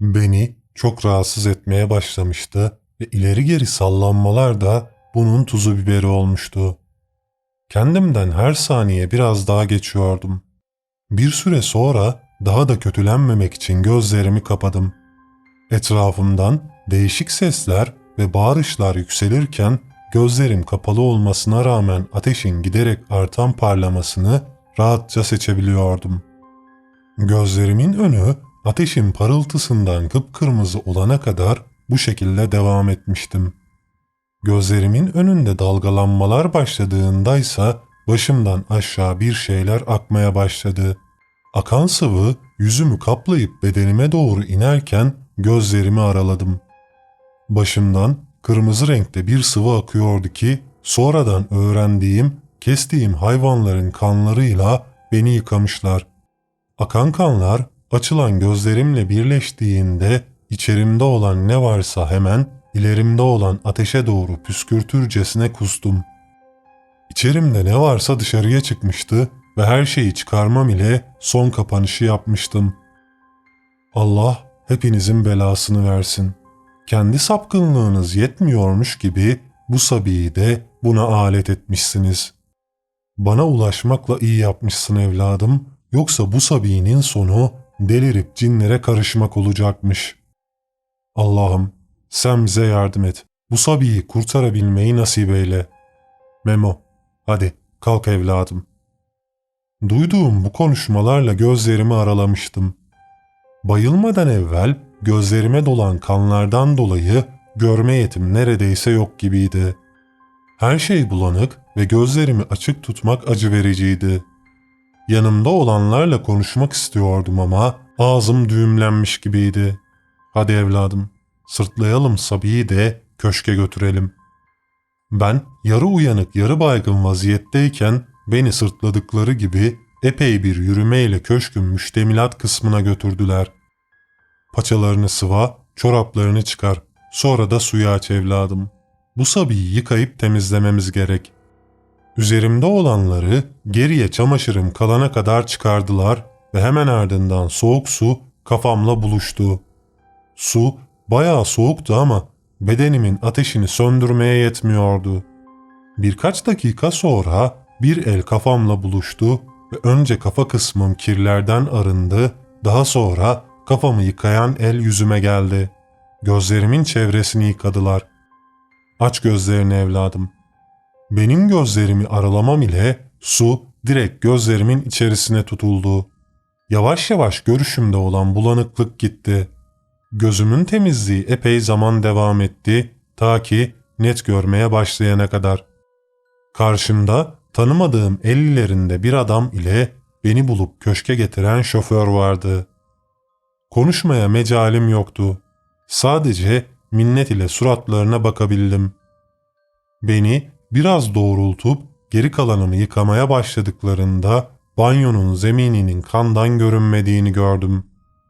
Beni çok rahatsız etmeye başlamıştı ve ileri geri sallanmalar da bunun tuzu biberi olmuştu. Kendimden her saniye biraz daha geçiyordum. Bir süre sonra daha da kötülenmemek için gözlerimi kapadım. Etrafımdan değişik sesler ve bağırışlar yükselirken gözlerim kapalı olmasına rağmen ateşin giderek artan parlamasını rahatça seçebiliyordum. Gözlerimin önü ateşin parıltısından kıpkırmızı olana kadar bu şekilde devam etmiştim. Gözlerimin önünde dalgalanmalar başladığındaysa başımdan aşağı bir şeyler akmaya başladı. Akan sıvı yüzümü kaplayıp bedenime doğru inerken gözlerimi araladım. Başımdan kırmızı renkte bir sıvı akıyordu ki sonradan öğrendiğim kestiğim hayvanların kanlarıyla beni yıkamışlar. Akan kanlar açılan gözlerimle birleştiğinde içerimde olan ne varsa hemen ilerimde olan ateşe doğru püskürtürcesine kustum. İçerimde ne varsa dışarıya çıkmıştı ve her şeyi çıkarmam ile son kapanışı yapmıştım. Allah hepinizin belasını versin. Kendi sapkınlığınız yetmiyormuş gibi bu Sabi'yi de buna alet etmişsiniz. Bana ulaşmakla iyi yapmışsın evladım, yoksa bu Sabi'nin sonu delirip cinlere karışmak olacakmış. Allah'ım sen bize yardım et. Bu Sabi'yi kurtarabilmeyi nasip eyle. Memo, hadi kalk evladım. Duyduğum bu konuşmalarla gözlerimi aralamıştım. Bayılmadan evvel gözlerime dolan kanlardan dolayı görme yetim neredeyse yok gibiydi. Her şey bulanık ve gözlerimi açık tutmak acı vericiydi. Yanımda olanlarla konuşmak istiyordum ama ağzım düğümlenmiş gibiydi. Hadi evladım, sırtlayalım Sabi'yi de köşke götürelim. Ben yarı uyanık yarı baygın vaziyetteyken beni sırtladıkları gibi epey bir yürümeyle köşkün müştemilat kısmına götürdüler. Paçalarını sıva, çoraplarını çıkar. Sonra da suya aç evladım. Bu sabiyi yıkayıp temizlememiz gerek. Üzerimde olanları geriye çamaşırım kalana kadar çıkardılar ve hemen ardından soğuk su kafamla buluştu. Su bayağı soğuktu ama bedenimin ateşini söndürmeye yetmiyordu. Birkaç dakika sonra bir el kafamla buluştu ve önce kafa kısmım kirlerden arındı, daha sonra kafamı yıkayan el yüzüme geldi. Gözlerimin çevresini yıkadılar. Aç gözlerini evladım. Benim gözlerimi aralamam ile su direkt gözlerimin içerisine tutuldu. Yavaş yavaş görüşümde olan bulanıklık gitti. Gözümün temizliği epey zaman devam etti ta ki net görmeye başlayana kadar. Karşımda tanımadığım ellerinde bir adam ile beni bulup köşke getiren şoför vardı. Konuşmaya mecalim yoktu. Sadece minnet ile suratlarına bakabildim. Beni biraz doğrultup geri kalanımı yıkamaya başladıklarında banyonun zemininin kandan görünmediğini gördüm.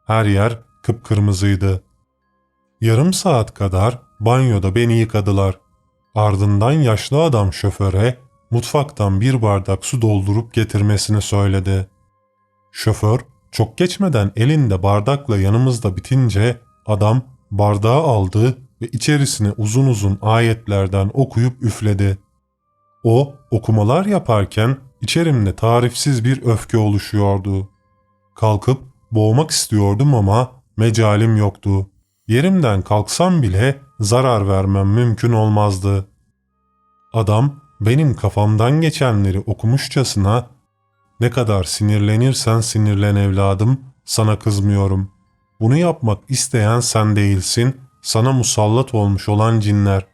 Her yer kıpkırmızıydı. Yarım saat kadar banyoda beni yıkadılar. Ardından yaşlı adam şoföre mutfaktan bir bardak su doldurup getirmesini söyledi. Şoför çok geçmeden elinde bardakla yanımızda bitince adam bardağı aldı ve içerisine uzun uzun ayetlerden okuyup üfledi. O okumalar yaparken içerimde tarifsiz bir öfke oluşuyordu. Kalkıp boğmak istiyordum ama mecalim yoktu. Yerimden kalksam bile zarar vermem mümkün olmazdı. Adam benim kafamdan geçenleri okumuşçasına ne kadar sinirlenirsen sinirlen evladım, sana kızmıyorum. Bunu yapmak isteyen sen değilsin, sana musallat olmuş olan cinler.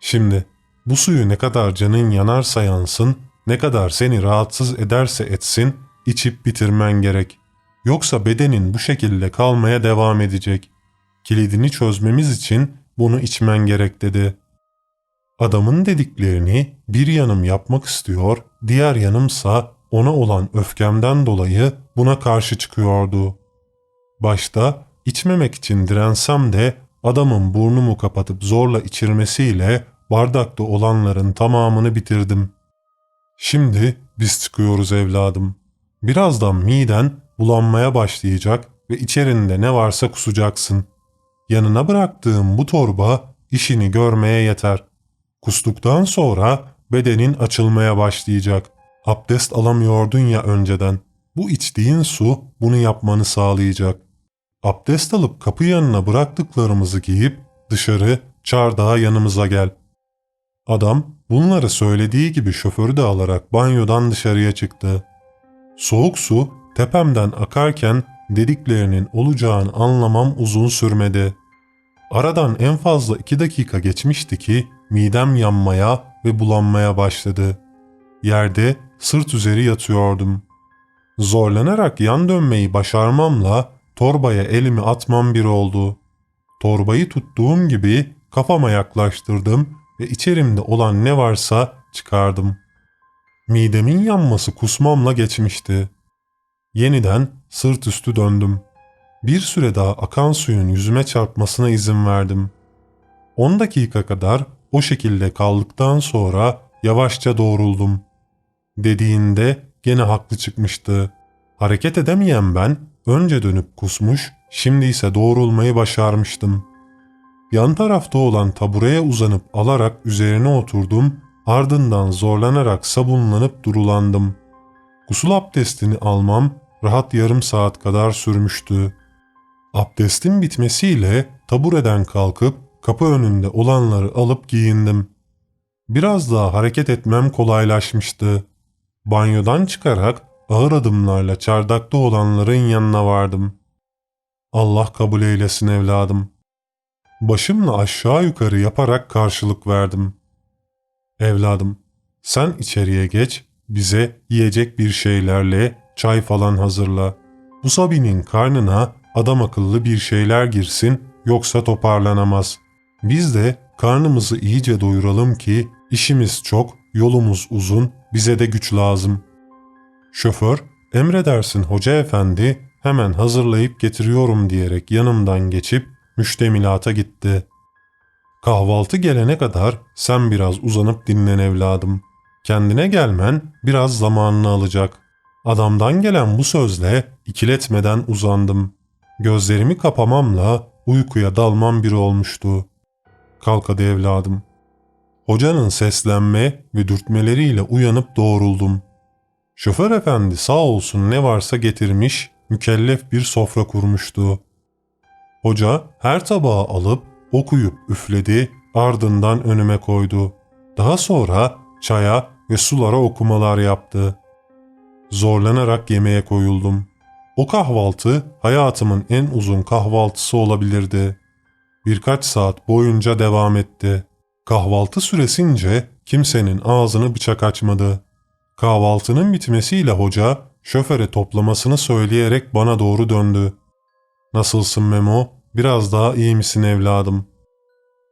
Şimdi bu suyu ne kadar canın yanarsa yansın, ne kadar seni rahatsız ederse etsin, içip bitirmen gerek. Yoksa bedenin bu şekilde kalmaya devam edecek. Kilidini çözmemiz için bunu içmen gerek dedi. Adamın dediklerini bir yanım yapmak istiyor, diğer yanımsa ona olan öfkemden dolayı buna karşı çıkıyordu. Başta içmemek için dirensem de adamın burnumu kapatıp zorla içirmesiyle bardakta olanların tamamını bitirdim. Şimdi biz çıkıyoruz evladım. Birazdan miden bulanmaya başlayacak ve içerinde ne varsa kusacaksın. Yanına bıraktığım bu torba işini görmeye yeter. Kustuktan sonra bedenin açılmaya başlayacak. Abdest alamıyordun ya önceden. Bu içtiğin su bunu yapmanı sağlayacak. Abdest alıp kapı yanına bıraktıklarımızı giyip dışarı çardağa yanımıza gel. Adam bunları söylediği gibi şoförü de alarak banyodan dışarıya çıktı. Soğuk su tepemden akarken dediklerinin olacağını anlamam uzun sürmedi. Aradan en fazla iki dakika geçmişti ki midem yanmaya ve bulanmaya başladı. Yerde sırt üzeri yatıyordum. Zorlanarak yan dönmeyi başarmamla torbaya elimi atmam bir oldu. Torbayı tuttuğum gibi kafama yaklaştırdım ve içerimde olan ne varsa çıkardım. Midemin yanması kusmamla geçmişti. Yeniden sırt üstü döndüm. Bir süre daha akan suyun yüzüme çarpmasına izin verdim. 10 dakika kadar o şekilde kaldıktan sonra yavaşça doğruldum. Dediğinde gene haklı çıkmıştı. Hareket edemeyen ben önce dönüp kusmuş, şimdi ise doğrulmayı başarmıştım. Yan tarafta olan tabureye uzanıp alarak üzerine oturdum, ardından zorlanarak sabunlanıp durulandım. Gusul abdestini almam rahat yarım saat kadar sürmüştü. Abdestin bitmesiyle tabureden kalkıp kapı önünde olanları alıp giyindim. Biraz daha hareket etmem kolaylaşmıştı. Banyodan çıkarak ağır adımlarla çardakta olanların yanına vardım. Allah kabul eylesin evladım. Başımla aşağı yukarı yaparak karşılık verdim. Evladım, sen içeriye geç, bize yiyecek bir şeylerle çay falan hazırla. Bu Sabi'nin karnına adam akıllı bir şeyler girsin yoksa toparlanamaz. Biz de karnımızı iyice doyuralım ki işimiz çok, yolumuz uzun, bize de güç lazım. Şoför, emredersin hoca efendi, hemen hazırlayıp getiriyorum diyerek yanımdan geçip müştemilata gitti. Kahvaltı gelene kadar sen biraz uzanıp dinlen evladım. Kendine gelmen biraz zamanını alacak. Adamdan gelen bu sözle ikiletmeden uzandım. Gözlerimi kapamamla uykuya dalmam bir olmuştu. Kalk evladım. Hocanın seslenme ve dürtmeleriyle uyanıp doğruldum. Şoför efendi sağ olsun ne varsa getirmiş, mükellef bir sofra kurmuştu. Hoca her tabağı alıp okuyup üfledi, ardından önüme koydu. Daha sonra çaya ve sulara okumalar yaptı. Zorlanarak yemeğe koyuldum. O kahvaltı hayatımın en uzun kahvaltısı olabilirdi. Birkaç saat boyunca devam etti. Kahvaltı süresince kimsenin ağzını bıçak açmadı. Kahvaltının bitmesiyle hoca şoföre toplamasını söyleyerek bana doğru döndü. Nasılsın Memo? Biraz daha iyi misin evladım?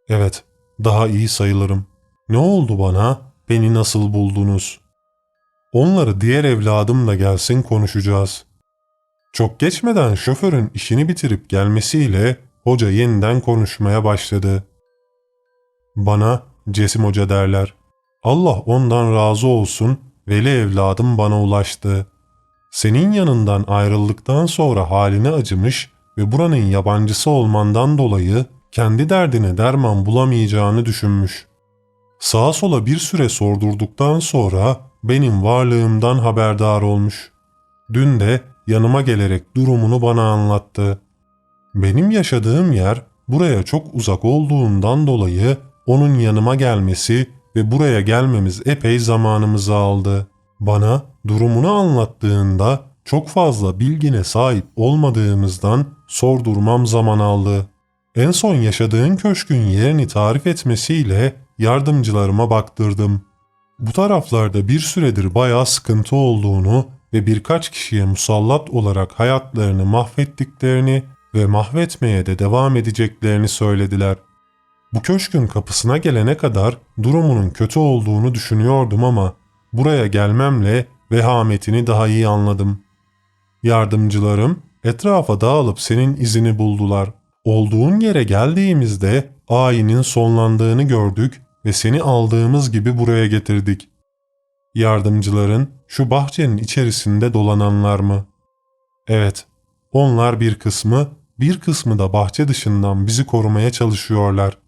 Evet, daha iyi sayılırım. Ne oldu bana? Beni nasıl buldunuz? Onları diğer evladımla gelsin konuşacağız. Çok geçmeden şoförün işini bitirip gelmesiyle hoca yeniden konuşmaya başladı. Bana Cesim Hoca derler. Allah ondan razı olsun, veli evladım bana ulaştı. Senin yanından ayrıldıktan sonra haline acımış ve buranın yabancısı olmandan dolayı kendi derdine derman bulamayacağını düşünmüş. Sağa sola bir süre sordurduktan sonra benim varlığımdan haberdar olmuş. Dün de yanıma gelerek durumunu bana anlattı. Benim yaşadığım yer buraya çok uzak olduğundan dolayı onun yanıma gelmesi ve buraya gelmemiz epey zamanımızı aldı. Bana durumunu anlattığında çok fazla bilgine sahip olmadığımızdan sordurmam zaman aldı. En son yaşadığın köşkün yerini tarif etmesiyle yardımcılarıma baktırdım. Bu taraflarda bir süredir bayağı sıkıntı olduğunu ve birkaç kişiye musallat olarak hayatlarını mahvettiklerini ve mahvetmeye de devam edeceklerini söylediler. Bu köşkün kapısına gelene kadar durumunun kötü olduğunu düşünüyordum ama buraya gelmemle vehametini daha iyi anladım. Yardımcılarım etrafa dağılıp senin izini buldular. Olduğun yere geldiğimizde ayinin sonlandığını gördük ve seni aldığımız gibi buraya getirdik. Yardımcıların şu bahçenin içerisinde dolananlar mı? Evet, onlar bir kısmı, bir kısmı da bahçe dışından bizi korumaya çalışıyorlar.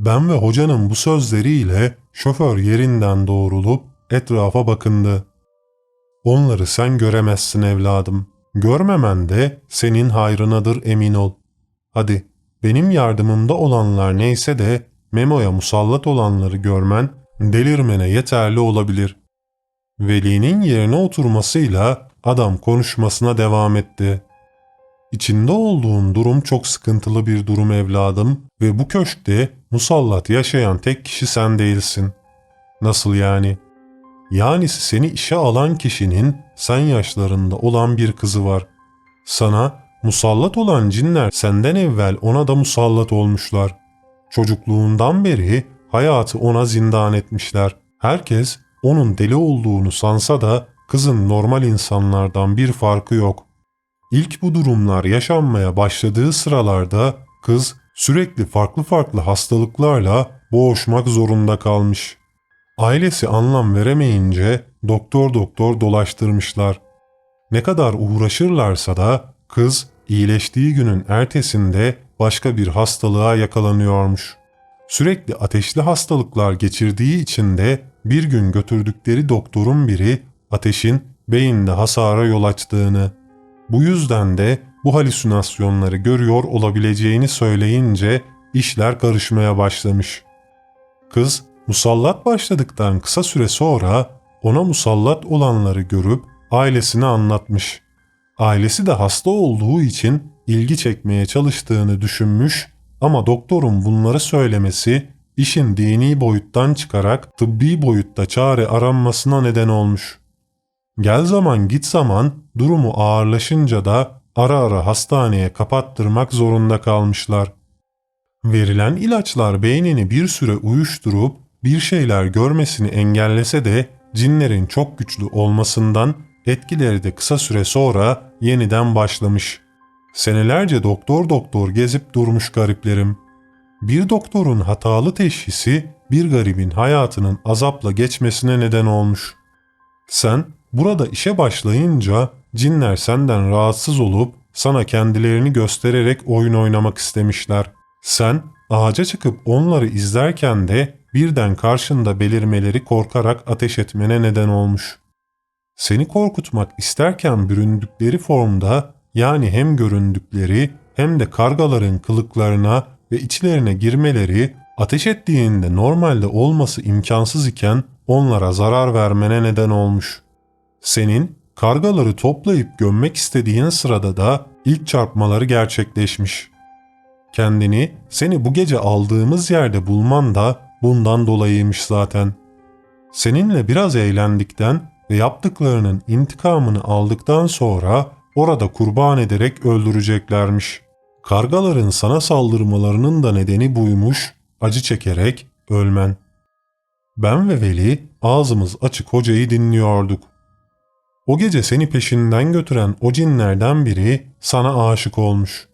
Ben ve hocanın bu sözleriyle şoför yerinden doğrulup etrafa bakındı. Onları sen göremezsin evladım. Görmemen de senin hayrınadır emin ol. Hadi benim yardımımda olanlar neyse de Memo'ya musallat olanları görmen delirmene yeterli olabilir. Veli'nin yerine oturmasıyla adam konuşmasına devam etti. İçinde olduğun durum çok sıkıntılı bir durum evladım ve bu köşkte musallat yaşayan tek kişi sen değilsin. Nasıl yani? Yani seni işe alan kişinin sen yaşlarında olan bir kızı var. Sana musallat olan cinler senden evvel ona da musallat olmuşlar. Çocukluğundan beri hayatı ona zindan etmişler. Herkes onun deli olduğunu sansa da kızın normal insanlardan bir farkı yok. İlk bu durumlar yaşanmaya başladığı sıralarda kız sürekli farklı farklı hastalıklarla boğuşmak zorunda kalmış. Ailesi anlam veremeyince doktor doktor dolaştırmışlar. Ne kadar uğraşırlarsa da kız iyileştiği günün ertesinde başka bir hastalığa yakalanıyormuş. Sürekli ateşli hastalıklar geçirdiği için de bir gün götürdükleri doktorun biri ateşin beyinde hasara yol açtığını, bu yüzden de bu halüsinasyonları görüyor olabileceğini söyleyince işler karışmaya başlamış. Kız musallat başladıktan kısa süre sonra ona musallat olanları görüp ailesine anlatmış. Ailesi de hasta olduğu için ilgi çekmeye çalıştığını düşünmüş ama doktorun bunları söylemesi işin dini boyuttan çıkarak tıbbi boyutta çare aranmasına neden olmuş. Gel zaman git zaman durumu ağırlaşınca da ara ara hastaneye kapattırmak zorunda kalmışlar. Verilen ilaçlar beynini bir süre uyuşturup bir şeyler görmesini engellese de cinlerin çok güçlü olmasından etkileri de kısa süre sonra yeniden başlamış. Senelerce doktor doktor gezip durmuş gariplerim. Bir doktorun hatalı teşhisi bir garibin hayatının azapla geçmesine neden olmuş. Sen burada işe başlayınca cinler senden rahatsız olup sana kendilerini göstererek oyun oynamak istemişler. Sen ağaca çıkıp onları izlerken de birden karşında belirmeleri korkarak ateş etmene neden olmuş. Seni korkutmak isterken büründükleri formda yani hem göründükleri hem de kargaların kılıklarına ve içlerine girmeleri ateş ettiğinde normalde olması imkansız iken onlara zarar vermene neden olmuş. Senin kargaları toplayıp gömmek istediğin sırada da ilk çarpmaları gerçekleşmiş. Kendini seni bu gece aldığımız yerde bulman da bundan dolayıymış zaten. Seninle biraz eğlendikten ve yaptıklarının intikamını aldıktan sonra orada kurban ederek öldüreceklermiş. Kargaların sana saldırmalarının da nedeni buymuş, acı çekerek ölmen. Ben ve Veli ağzımız açık hocayı dinliyorduk. O gece seni peşinden götüren o cinlerden biri sana aşık olmuş.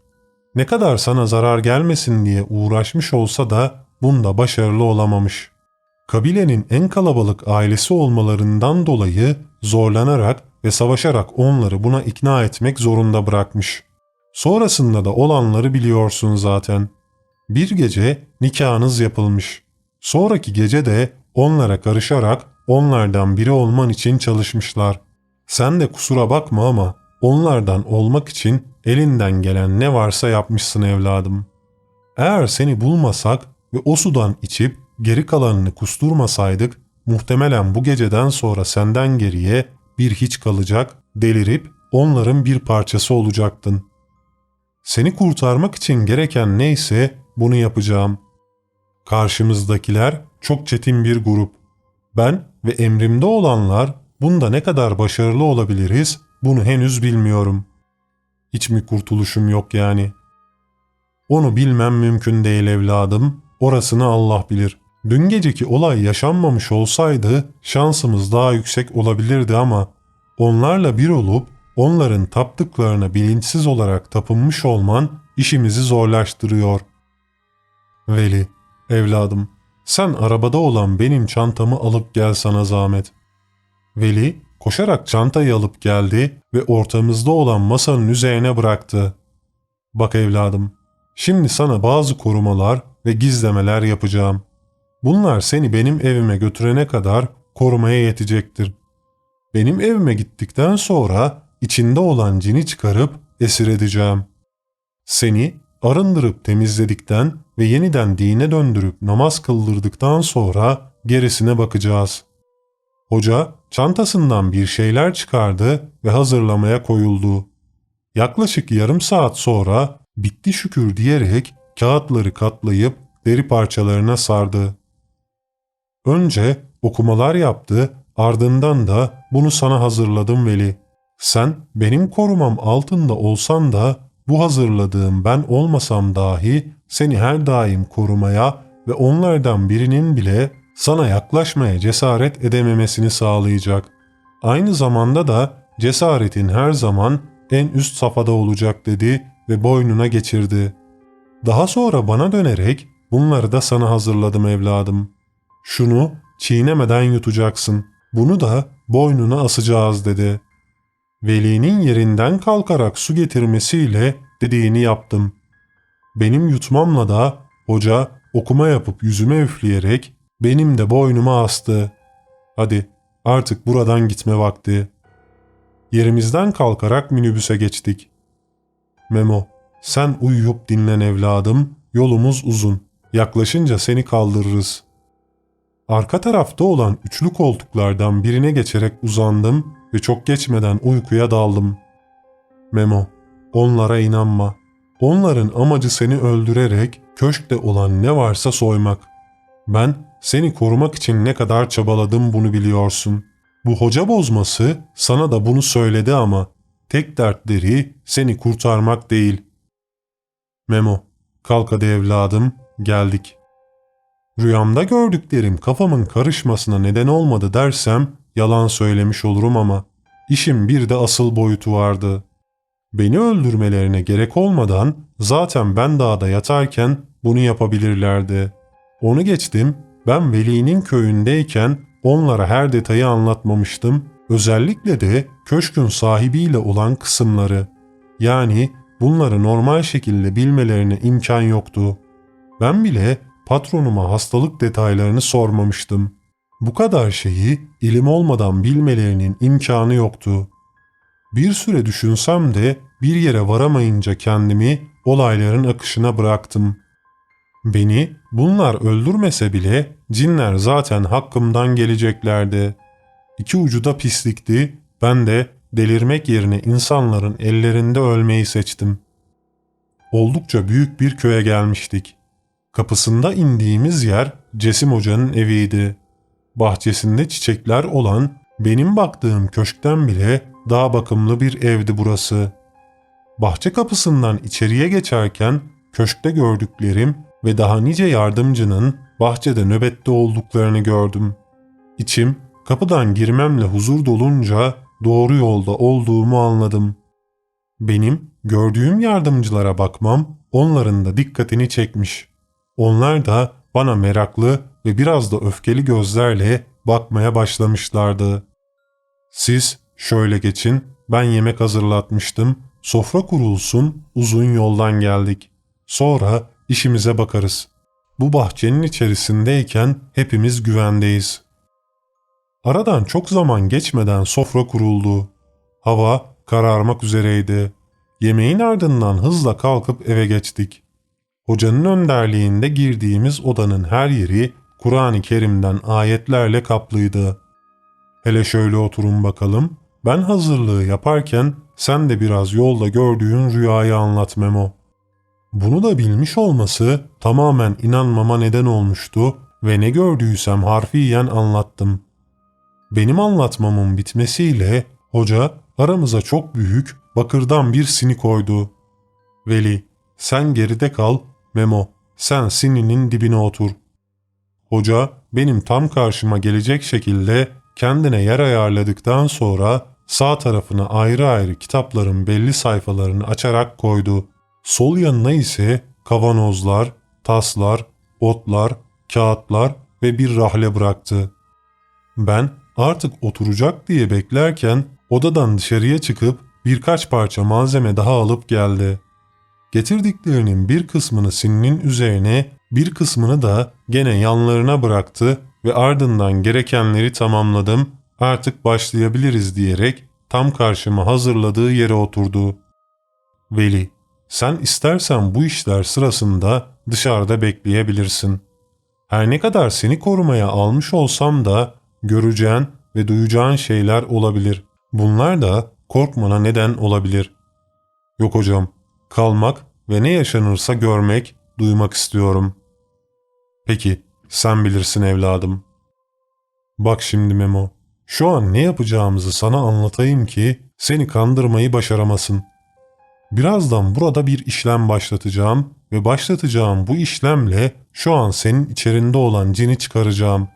Ne kadar sana zarar gelmesin diye uğraşmış olsa da bunda başarılı olamamış. Kabilenin en kalabalık ailesi olmalarından dolayı zorlanarak ve savaşarak onları buna ikna etmek zorunda bırakmış. Sonrasında da olanları biliyorsun zaten. Bir gece nikahınız yapılmış. Sonraki gece de onlara karışarak onlardan biri olman için çalışmışlar. Sen de kusura bakma ama onlardan olmak için elinden gelen ne varsa yapmışsın evladım. Eğer seni bulmasak ve o sudan içip geri kalanını kusturmasaydık muhtemelen bu geceden sonra senden geriye bir hiç kalacak, delirip onların bir parçası olacaktın. Seni kurtarmak için gereken neyse bunu yapacağım. Karşımızdakiler çok çetin bir grup. Ben ve emrimde olanlar bunda ne kadar başarılı olabiliriz bunu henüz bilmiyorum. Hiç mi kurtuluşum yok yani? Onu bilmem mümkün değil evladım. Orasını Allah bilir. Dün geceki olay yaşanmamış olsaydı şansımız daha yüksek olabilirdi ama onlarla bir olup onların taptıklarına bilinçsiz olarak tapınmış olman işimizi zorlaştırıyor. Veli, evladım, sen arabada olan benim çantamı alıp gel sana zahmet. Veli koşarak çantayı alıp geldi ve ortamızda olan masanın üzerine bıraktı. Bak evladım, şimdi sana bazı korumalar ve gizlemeler yapacağım. Bunlar seni benim evime götürene kadar korumaya yetecektir. Benim evime gittikten sonra içinde olan cini çıkarıp esir edeceğim. Seni arındırıp temizledikten ve yeniden dine döndürüp namaz kıldırdıktan sonra gerisine bakacağız. Hoca çantasından bir şeyler çıkardı ve hazırlamaya koyuldu. Yaklaşık yarım saat sonra bitti şükür diyerek kağıtları katlayıp deri parçalarına sardı. Önce okumalar yaptı, ardından da bunu sana hazırladım Veli. Sen benim korumam altında olsan da bu hazırladığım ben olmasam dahi seni her daim korumaya ve onlardan birinin bile sana yaklaşmaya cesaret edememesini sağlayacak. Aynı zamanda da cesaretin her zaman en üst safhada olacak dedi ve boynuna geçirdi. Daha sonra bana dönerek bunları da sana hazırladım evladım. Şunu çiğnemeden yutacaksın. Bunu da boynuna asacağız dedi. Veli'nin yerinden kalkarak su getirmesiyle dediğini yaptım. Benim yutmamla da hoca okuma yapıp yüzüme üfleyerek benim de boynuma astı. Hadi artık buradan gitme vakti. Yerimizden kalkarak minibüse geçtik. Memo, sen uyuyup dinlen evladım, yolumuz uzun. Yaklaşınca seni kaldırırız. Arka tarafta olan üçlü koltuklardan birine geçerek uzandım ve çok geçmeden uykuya daldım. Memo, onlara inanma. Onların amacı seni öldürerek köşkte olan ne varsa soymak. Ben seni korumak için ne kadar çabaladım bunu biliyorsun. Bu hoca bozması sana da bunu söyledi ama tek dertleri seni kurtarmak değil. Memo, kalk hadi evladım, geldik. Rüyamda gördüklerim kafamın karışmasına neden olmadı dersem yalan söylemiş olurum ama işin bir de asıl boyutu vardı. Beni öldürmelerine gerek olmadan zaten ben dağda yatarken bunu yapabilirlerdi. Onu geçtim, ben Veli'nin köyündeyken onlara her detayı anlatmamıştım. Özellikle de köşkün sahibiyle olan kısımları. Yani bunları normal şekilde bilmelerine imkan yoktu. Ben bile patronuma hastalık detaylarını sormamıştım. Bu kadar şeyi ilim olmadan bilmelerinin imkanı yoktu. Bir süre düşünsem de bir yere varamayınca kendimi olayların akışına bıraktım. Beni bunlar öldürmese bile cinler zaten hakkımdan geleceklerdi. İki ucu da pislikti, ben de delirmek yerine insanların ellerinde ölmeyi seçtim. Oldukça büyük bir köye gelmiştik. Kapısında indiğimiz yer Cesim Hoca'nın eviydi. Bahçesinde çiçekler olan benim baktığım köşkten bile daha bakımlı bir evdi burası. Bahçe kapısından içeriye geçerken köşkte gördüklerim ve daha nice yardımcının bahçede nöbette olduklarını gördüm. İçim kapıdan girmemle huzur dolunca doğru yolda olduğumu anladım. Benim gördüğüm yardımcılara bakmam onların da dikkatini çekmiş. Onlar da bana meraklı ve biraz da öfkeli gözlerle bakmaya başlamışlardı. Siz şöyle geçin, ben yemek hazırlatmıştım, sofra kurulsun, uzun yoldan geldik. Sonra işimize bakarız. Bu bahçenin içerisindeyken hepimiz güvendeyiz. Aradan çok zaman geçmeden sofra kuruldu. Hava kararmak üzereydi. Yemeğin ardından hızla kalkıp eve geçtik. Hocanın önderliğinde girdiğimiz odanın her yeri Kur'an-ı Kerim'den ayetlerle kaplıydı. Hele şöyle oturun bakalım. Ben hazırlığı yaparken sen de biraz yolda gördüğün rüyayı anlat Memo. Bunu da bilmiş olması tamamen inanmama neden olmuştu ve ne gördüysem harfiyen anlattım. Benim anlatmamın bitmesiyle hoca aramıza çok büyük bakırdan bir sini koydu. Veli, sen geride kal, Memo, sen sininin dibine otur. Hoca benim tam karşıma gelecek şekilde kendine yer ayarladıktan sonra sağ tarafına ayrı ayrı kitapların belli sayfalarını açarak koydu. Sol yanına ise kavanozlar, taslar, otlar, kağıtlar ve bir rahle bıraktı. Ben artık oturacak diye beklerken odadan dışarıya çıkıp birkaç parça malzeme daha alıp geldi. Getirdiklerinin bir kısmını sininin üzerine, bir kısmını da gene yanlarına bıraktı ve ardından gerekenleri tamamladım, artık başlayabiliriz diyerek tam karşıma hazırladığı yere oturdu. Veli, sen istersen bu işler sırasında dışarıda bekleyebilirsin. Her ne kadar seni korumaya almış olsam da göreceğin ve duyacağın şeyler olabilir. Bunlar da korkmana neden olabilir. Yok hocam, kalmak ve ne yaşanırsa görmek, duymak istiyorum. Peki, sen bilirsin evladım. Bak şimdi Memo, şu an ne yapacağımızı sana anlatayım ki seni kandırmayı başaramasın. Birazdan burada bir işlem başlatacağım ve başlatacağım bu işlemle şu an senin içerinde olan cini çıkaracağım.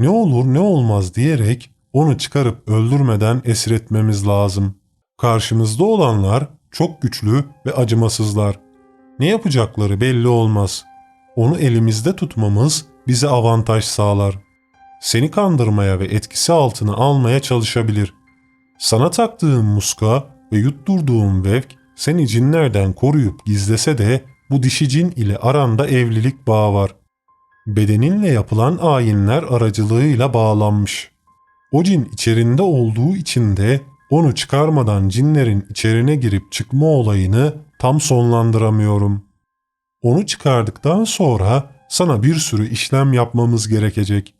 Ne olur ne olmaz diyerek onu çıkarıp öldürmeden esir etmemiz lazım. Karşımızda olanlar çok güçlü ve acımasızlar. Ne yapacakları belli olmaz. Onu elimizde tutmamız bize avantaj sağlar. Seni kandırmaya ve etkisi altına almaya çalışabilir. Sana taktığım muska ve yutturduğum vevk seni cinlerden koruyup gizlese de bu dişi cin ile aranda evlilik bağı var. Bedeninle yapılan ayinler aracılığıyla bağlanmış. O cin içerinde olduğu için de onu çıkarmadan cinlerin içerine girip çıkma olayını tam sonlandıramıyorum. Onu çıkardıktan sonra sana bir sürü işlem yapmamız gerekecek.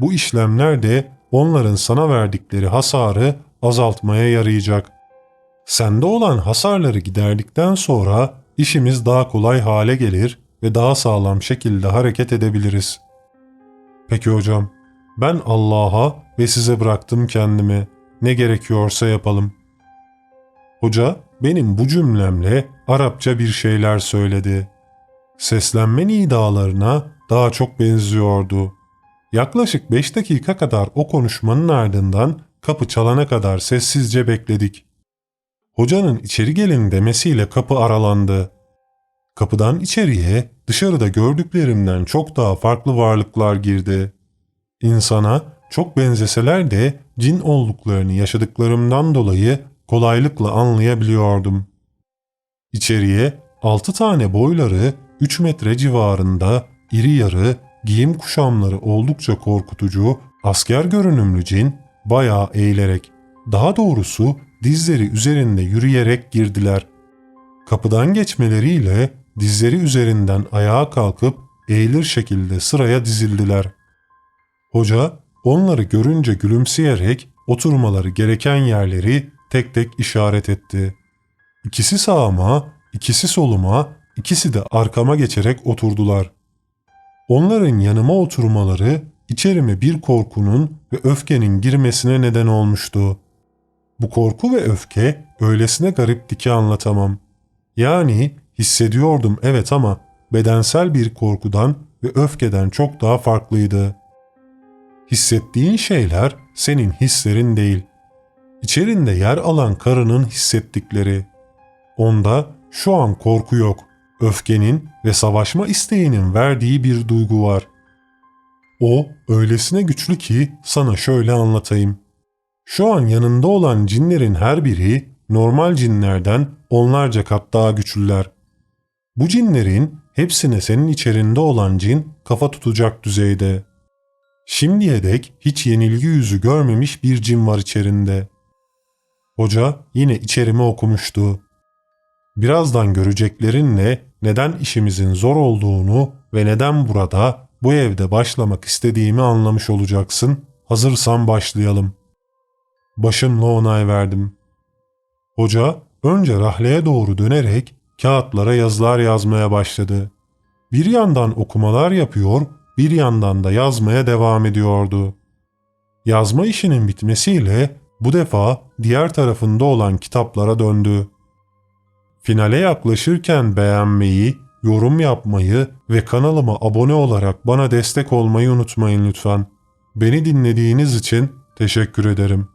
Bu işlemler de onların sana verdikleri hasarı azaltmaya yarayacak. Sende olan hasarları giderdikten sonra işimiz daha kolay hale gelir ve daha sağlam şekilde hareket edebiliriz. Peki hocam, ben Allah'a ve size bıraktım kendimi. Ne gerekiyorsa yapalım. Hoca benim bu cümlemle Arapça bir şeyler söyledi. Seslenme nidalarına daha çok benziyordu. Yaklaşık beş dakika kadar o konuşmanın ardından kapı çalana kadar sessizce bekledik. Hocanın içeri gelin demesiyle kapı aralandı. Kapıdan içeriye dışarıda gördüklerimden çok daha farklı varlıklar girdi. İnsana çok benzeseler de cin olduklarını yaşadıklarımdan dolayı kolaylıkla anlayabiliyordum. İçeriye altı tane boyları 3 metre civarında iri yarı giyim kuşamları oldukça korkutucu asker görünümlü cin bayağı eğilerek daha doğrusu dizleri üzerinde yürüyerek girdiler. Kapıdan geçmeleriyle dizleri üzerinden ayağa kalkıp eğilir şekilde sıraya dizildiler. Hoca onları görünce gülümseyerek oturmaları gereken yerleri tek tek işaret etti. İkisi sağıma, ikisi soluma, ikisi de arkama geçerek oturdular. Onların yanıma oturmaları içerime bir korkunun ve öfkenin girmesine neden olmuştu. Bu korku ve öfke öylesine garipti ki anlatamam. Yani hissediyordum evet ama bedensel bir korkudan ve öfkeden çok daha farklıydı. Hissettiğin şeyler senin hislerin değil. İçerinde yer alan karının hissettikleri. Onda şu an korku yok. Öfkenin ve savaşma isteğinin verdiği bir duygu var. O öylesine güçlü ki sana şöyle anlatayım. Şu an yanında olan cinlerin her biri normal cinlerden onlarca kat daha güçlüler. Bu cinlerin hepsine senin içerinde olan cin kafa tutacak düzeyde. Şimdiye dek hiç yenilgi yüzü görmemiş bir cin var içerinde. Hoca yine içerimi okumuştu. Birazdan göreceklerinle neden işimizin zor olduğunu ve neden burada, bu evde başlamak istediğimi anlamış olacaksın. Hazırsan başlayalım. Başımla onay verdim. Hoca önce rahleye doğru dönerek kağıtlara yazılar yazmaya başladı. Bir yandan okumalar yapıyor, bir yandan da yazmaya devam ediyordu. Yazma işinin bitmesiyle bu defa diğer tarafında olan kitaplara döndü. Finale yaklaşırken beğenmeyi, yorum yapmayı ve kanalıma abone olarak bana destek olmayı unutmayın lütfen. Beni dinlediğiniz için teşekkür ederim.